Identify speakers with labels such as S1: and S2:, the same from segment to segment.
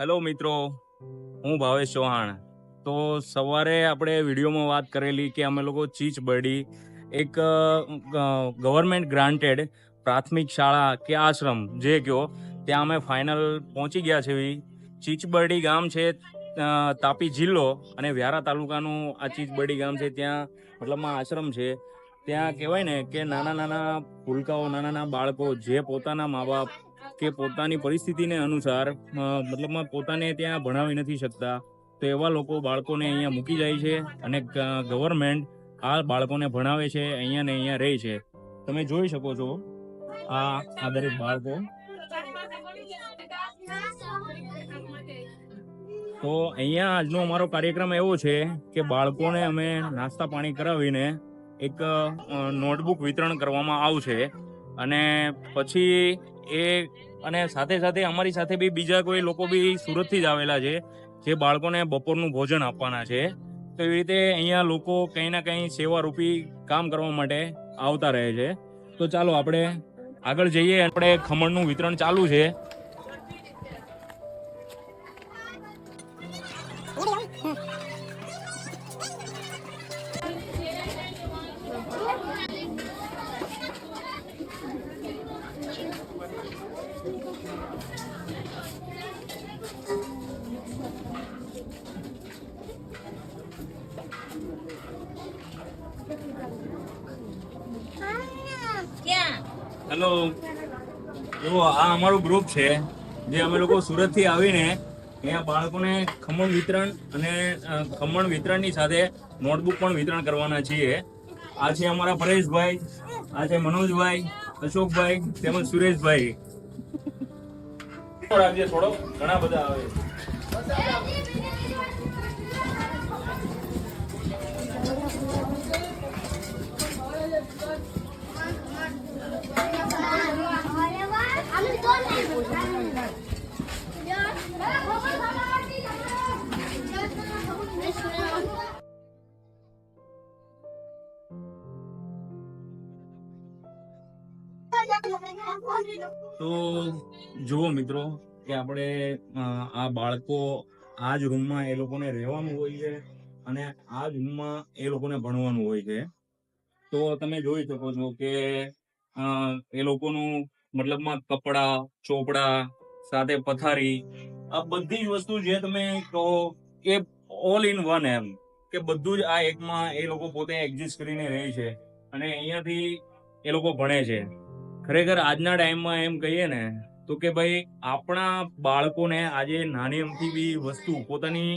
S1: Hello મિત્રો. હું ભાવેશ ચૌહાણ. તો સવારે આપણે વિડીયોમાં વાત કરેલી કે અમે લોકો ચીચ બરડી એક ગવર્મેન્ટ ગ્રાન્ટેડ પ્રાથમિક શાળા કે આશ્રમ, જે કહો ત્યાં અમે ફાઇનલ પહોંચી ગયા છે ચીચબરડી ગામ છે તાપી જિલ્લો અને વ્યારા તાલુકાનું આ ચીચબરડી ગામ છે, ત્યાં મતલબમાં આશ્રમ છે. ત્યાં કહેવાય ને કે નાના નાના ભૂલકાઓ નાના નાના બાળકો જે પોતાના મા બાપ કે પોતાની પરિસ્થિતિને અનુસાર મતલબમાં પોતાને ત્યાં ભણાવી નથી શકતા. તો એવા લોકો બાળકોને અહીંયા મૂકી જાય છે અને ગવર્મેન્ટ આ બાળકોને ભણાવે છે, અહીંયા ને અહીંયા રહે છે. તમે જોઈ શકો છો આ આ દરેક બાળકો. તો અહીંયા આજનો અમારો કાર્યક્રમ એવો છે કે બાળકોને અમે નાસ્તા પાણી કરાવીને એક નોટબુક વિતરણ કરવામાં આવશે. અને પછી એ અને સાથે સાથે અમારી સાથે બી બીજા કોઈ લોકો બી સુરતથી જ આવેલા છે, જે બાળકોને બપોરનું ભોજન આપવાના છે. તો એવી રીતે અહીંયા લોકો કંઈ ના કંઈ સેવારૂપી કામ કરવા માટે આવતા રહે છે. તો ચાલો આપણે આગળ જઈએ, આપણે ખમણનું વિતરણ ચાલુ છે. હેલો જુઓ, આ અમારું ગ્રુપ છે, જે અમે લોકો સુરતથી આવીને અહીંયા બાળકોને ખમણ વિતરણ અને ખમણ વિતરણની સાથે નોટબુક પણ વિતરણ કરવાના છીએ. આ છે અમારા પરેશભાઈ, આ છે મનોજભાઈ, અશોકભાઈ તેમજ સુરેશભાઈ. ઘણા બધા આવે. તો જુઓ મિત્રો કે આપણે આ બાળકો આ જ રૂમમાં એ લોકોને રહેવાનું હોય છે અને આ જ રૂમમાં એ લોકોને ભણવાનું હોય છે. તો તમે જોઈ શકો છો કે એ લોકોનું મતલબમાં કપડા, ચોપડા, સાથે પથારી, આ બધી જ વસ્તુ જે તમે કહો, એ ઓલ ઇન વન એમ કે બધું જ આ એકમાં એ લોકો પોતે એક્ઝિસ્ટ કરીને રહે છે અને અહીંયાથી એ લોકો ભણે છે. ખરેખર આજના ટાઈમમાં એમ કહીએ ને, તો કે ભાઈ આપણા બાળકોને આજે નાની અમથી બી વસ્તુ પોતાની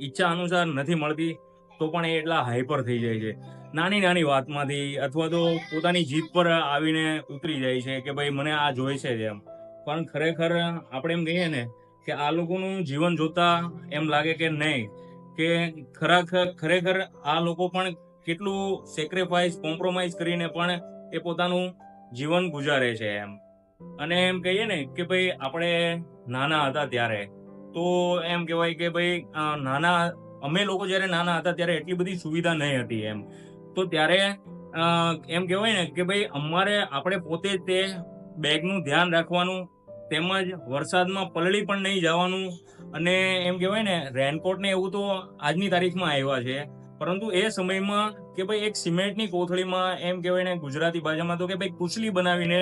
S1: ઈચ્છા અનુસાર નથી મળતી, તો પણ એ એટલા હાઈપર થઈ જાય છે. નાની નાની વાતમાંથી અથવા તો પોતાની જીત પર આવીને ઉતરી જાય છે કે ભાઈ મને આ જોઈશે છે એમ. પણ ખરેખર આપણે એમ કહીએ ને કે આ લોકોનું જીવન જોતા એમ લાગે કે નહીં, કે ખરેખર ખરેખર આ લોકો પણ કેટલું સેક્રિફાઈસ કોમ્પ્રોમાઇઝ કરીને પણ એ પોતાનું જીવન ગુજારે છે એમ. અને એમ કહીએ ને કે ભાઈ આપણે નાના હતા ત્યારે, તો એમ કહેવાય કે ભાઈ નાના, અમે લોકો જ્યારે નાના હતા ત્યારે એટલી બધી સુવિધા નહીં હતી એમ. તો ત્યારે એમ કહેવાય ને કે ભાઈ અમારે, આપણે પોતે તે બેગનું ધ્યાન રાખવાનું, તેમજ વરસાદમાં પલળી પણ નહીં જવાનું, અને એમ કહેવાય ને રેનકોટ ને એવું તો આજની તારીખમાં આવ્યા છે. પરંતુ એ સમયમાં કે ભાઈ એક સિમેન્ટની કોથળીમાં, એમ કહેવાય ને, ગુજરાતી ભાષામાં તો કે ભાઈ કુચલી બનાવીને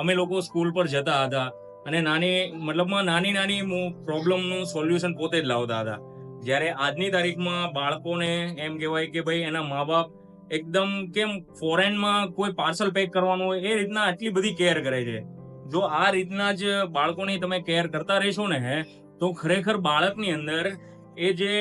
S1: અમે લોકો સ્કૂલ પર જતા હતા. અને નાની, મતલબમાં નાની નાની પ્રોબ્લેમનું સોલ્યુશન પોતે જ લાવતા હતા. જ્યારે આજની તારીખમાં બાળકોને એમ કહેવાય કે ભાઈ એના મા બાપ એકદમ કેમ ફોરેનમાં કોઈ પાર્સલ પેક કરવાનું હોય, એ રીતના આટલી બધી કેર કરે છે. જો આ રીતના જ બાળકોની તમે કેર કરતા રહેશો ને, તો ખરેખર બાળકની અંદર એ જે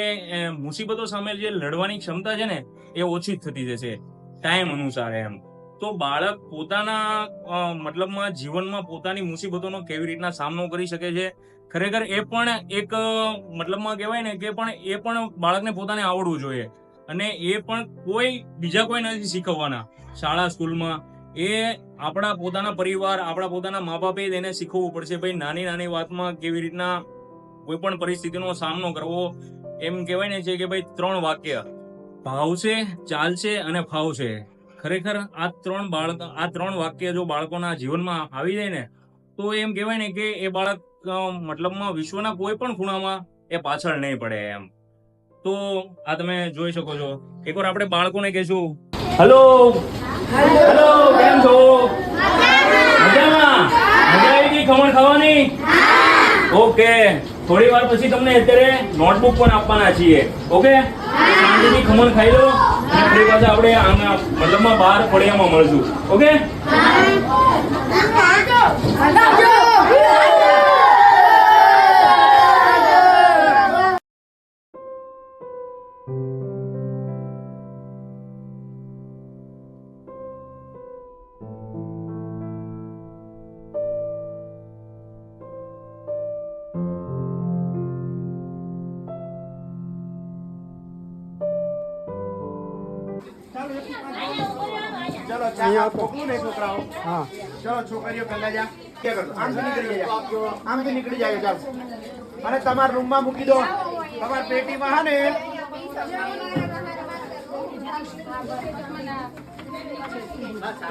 S1: મુસીબતો સામે જે લડવાની ક્ષમતા છે ને, એ ઓછી થતી જશે ટાઈમ અનુસાર એમ. તો બાળક પોતાના મતલબમાં જીવનમાં પોતાની મુસીબતોનો કેવી રીતના સામનો કરી શકે છે? ખરેખર એ પણ એક મતલબમાં કહેવાય ને કે પણ એ પણ બાળકને પોતાને આવડવું જોઈએ. અને એ પણ કોઈ, બીજા કોઈ નથી શીખવવાના. શાળા, સ્કૂલમાં એ આપણા પોતાના પરિવાર, આપણા પોતાના મા બાપે એને શીખવવું પડશે. ભાઈ, નાની નાની વાતમાં કેવી રીતના કોઈ પણ પરિસ્થિતિનો સામનો કરવો, એમ કહેવાય ને છે કે ભાઈ, ત્રણ વાક્ય. ભાવશે ચાલશે અને ફાવશે ખરેખર આ ત્રણ બાળક, આ ત્રણ વાક્ય જો બાળકોના જીવનમાં આવી જાય ને, તો એમ કહેવાય ને કે એ બાળક મતલબમાં વિશ્વના કોઈ પણ ખૂણામાં એ પાછળ નહીં પડે એમ. તો આ તમે જોઈ શકો છો. એકવાર આપણે બાળકોને કહેશું હેલો. હેલો. કેમ છો? મજામાં. મજા આવી ગઈ ખમણ ખાવાની? ઓકે. થોડી વાર પછી તમને અત્યારે નોટબુક પણ આપવાના છીએ. ઓકે? શાંતિથી ખમણ ખાઈ લો. અને ફરી પાછા આપણે આના મતલબમાં બહાર ફળિયામાં મળશું. ઓકે?
S2: ચલો ચા મોકલું ને છોકરાઓ. હા. ચલો છોકરીઓ પહેલા જા. કે કરતો આમથી નીકળી જાય આમથી નીકળી જાય ચાલો. અને તમારા રૂમમાં મૂકી દો. તમારા પેટીમાં હા ને. ના,